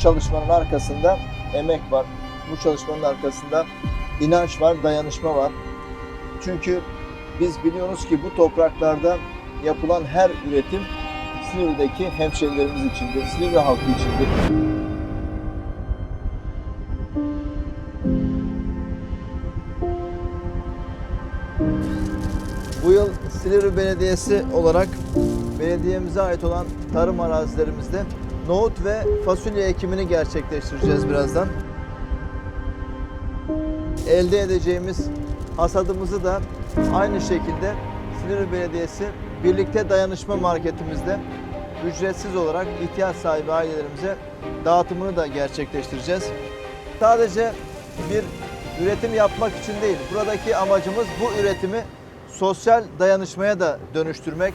çalışmanın arkasında emek var. Bu çalışmanın arkasında inanç var, dayanışma var. Çünkü biz biliyoruz ki bu topraklarda yapılan her üretim Silivri'deki hemşerilerimiz içindir, Silivri halkı içindir. Bu yıl Silivri Belediyesi olarak belediyemize ait olan tarım arazilerimizde nohut ve fasulye ekimini gerçekleştireceğiz birazdan. Elde edeceğimiz hasadımızı da aynı şekilde Silivri Belediyesi Birlikte Dayanışma Marketimizde ücretsiz olarak ihtiyaç sahibi ailelerimize dağıtımını da gerçekleştireceğiz. Sadece bir üretim yapmak için değil, buradaki amacımız bu üretimi sosyal dayanışmaya da dönüştürmek.